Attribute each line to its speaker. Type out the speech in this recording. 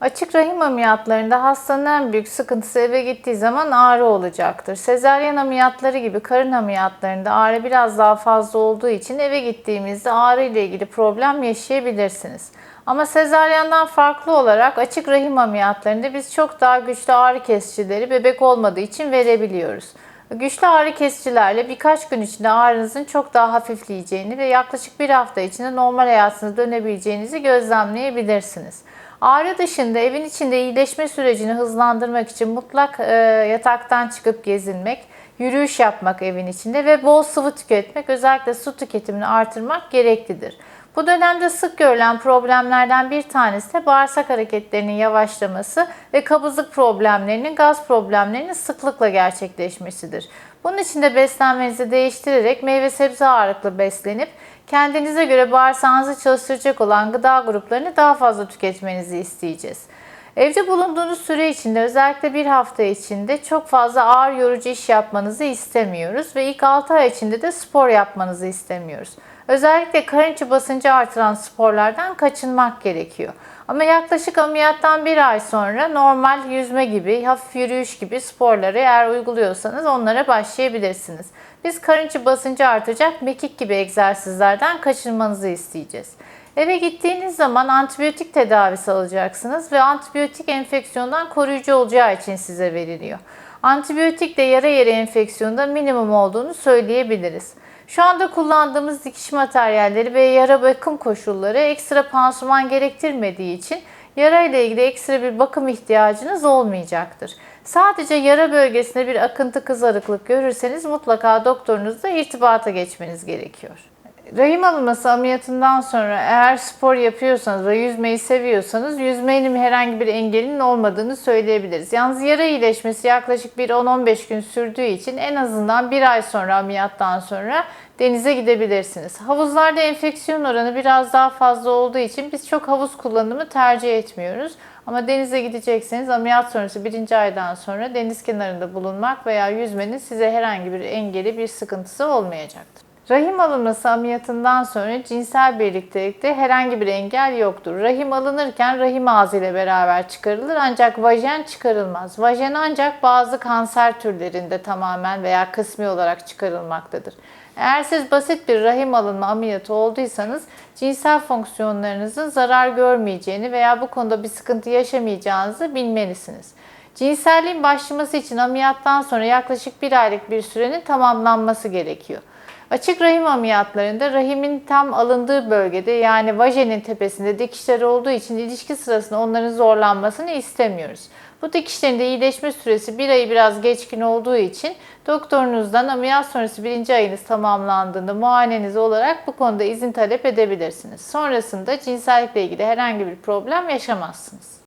Speaker 1: Açık rahim ameliyatlarında hastanın en büyük sıkıntısı eve gittiği zaman ağrı olacaktır. Sezaryen ameliyatları gibi karın ameliyatlarında ağrı biraz daha fazla olduğu için eve gittiğimizde ağrı ile ilgili problem yaşayabilirsiniz. Ama sezaryenden farklı olarak açık rahim ameliyatlarında biz çok daha güçlü ağrı kesicileri bebek olmadığı için verebiliyoruz. Güçlü ağrı kesicilerle birkaç gün içinde ağrınızın çok daha hafifleyeceğini ve yaklaşık bir hafta içinde normal hayatınıza dönebileceğinizi gözlemleyebilirsiniz. Ağrı dışında evin içinde iyileşme sürecini hızlandırmak için mutlak e, yataktan çıkıp gezinmek, yürüyüş yapmak evin içinde ve bol sıvı tüketmek, özellikle su tüketimini artırmak gereklidir. Bu dönemde sık görülen problemlerden bir tanesi de bağırsak hareketlerinin yavaşlaması ve kabızlık problemlerinin, gaz problemlerinin sıklıkla gerçekleşmesidir. Bunun için de beslenmenizi değiştirerek meyve sebze ağırlıklı beslenip kendinize göre bağırsağınızı çalıştıracak olan gıda gruplarını daha fazla tüketmenizi isteyeceğiz. Evde bulunduğunuz süre içinde özellikle bir hafta içinde çok fazla ağır yorucu iş yapmanızı istemiyoruz ve ilk 6 ay içinde de spor yapmanızı istemiyoruz. Özellikle karın içi basıncı artıran sporlardan kaçınmak gerekiyor. Ama yaklaşık ameliyattan bir ay sonra normal yüzme gibi, hafif yürüyüş gibi sporları eğer uyguluyorsanız onlara başlayabilirsiniz. Biz karın içi basıncı artacak mekik gibi egzersizlerden kaçınmanızı isteyeceğiz. Eve gittiğiniz zaman antibiyotik tedavisi alacaksınız ve antibiyotik enfeksiyondan koruyucu olacağı için size veriliyor. Antibiyotik de yara yeri enfeksiyonda minimum olduğunu söyleyebiliriz. Şu anda kullandığımız dikiş materyalleri ve yara bakım koşulları ekstra pansuman gerektirmediği için yara ile ilgili ekstra bir bakım ihtiyacınız olmayacaktır. Sadece yara bölgesinde bir akıntı kızarıklık görürseniz mutlaka doktorunuzla irtibata geçmeniz gerekiyor. Rahim alınması ameliyatından sonra eğer spor yapıyorsanız ve yüzmeyi seviyorsanız yüzmenin herhangi bir engelinin olmadığını söyleyebiliriz. Yalnız yara iyileşmesi yaklaşık bir 10-15 gün sürdüğü için en azından bir ay sonra ameliyattan sonra denize gidebilirsiniz. Havuzlarda enfeksiyon oranı biraz daha fazla olduğu için biz çok havuz kullanımı tercih etmiyoruz. Ama denize gidecekseniz ameliyat sonrası birinci aydan sonra deniz kenarında bulunmak veya yüzmenin size herhangi bir engeli bir sıkıntısı olmayacaktır. Rahim alınması ameliyatından sonra cinsel birliktelikte herhangi bir engel yoktur. Rahim alınırken rahim ağzı ile beraber çıkarılır ancak vajen çıkarılmaz. Vajen ancak bazı kanser türlerinde tamamen veya kısmi olarak çıkarılmaktadır. Eğer siz basit bir rahim alınma ameliyatı olduysanız cinsel fonksiyonlarınızın zarar görmeyeceğini veya bu konuda bir sıkıntı yaşamayacağınızı bilmelisiniz. Cinselliğin başlaması için ameliyattan sonra yaklaşık bir aylık bir sürenin tamamlanması gerekiyor. Açık rahim ameliyatlarında rahimin tam alındığı bölgede yani vajenin tepesinde dikişler olduğu için ilişki sırasında onların zorlanmasını istemiyoruz. Bu dikişlerin de iyileşme süresi bir ayı biraz geçkin olduğu için doktorunuzdan ameliyat sonrası birinci ayınız tamamlandığında muayeneniz olarak bu konuda izin talep edebilirsiniz. Sonrasında cinsellikle ilgili herhangi bir problem yaşamazsınız.